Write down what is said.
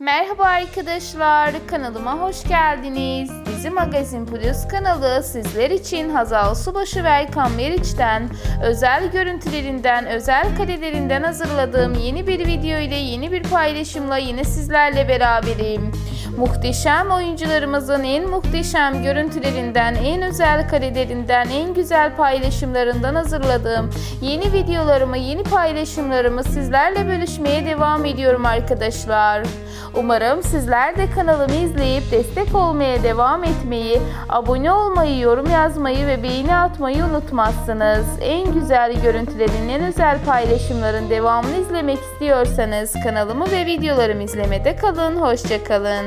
Merhaba arkadaşlar, kanalıma hoş geldiniz. Dizi Magazin Plus kanalı sizler için Hazal Subaşı ve Erkan Meriç'ten özel görüntülerinden, özel karelerinden hazırladığım yeni bir video ile yeni bir paylaşımla yine sizlerle beraberim. Muhteşem oyuncularımızın en muhteşem görüntülerinden, en özel karelerinden, en güzel paylaşımlarından hazırladığım yeni videolarımı, yeni paylaşımlarımı sizlerle bölüşmeye devam ediyorum arkadaşlar. Umarım sizler de kanalımı izleyip destek olmaya devam etmeyi, abone olmayı, yorum yazmayı ve beğeni atmayı unutmazsınız. En güzel görüntülerin, en özel paylaşımların devamını izlemek istiyorsanız kanalımı ve videolarımı izlemede kalın. Hoşçakalın.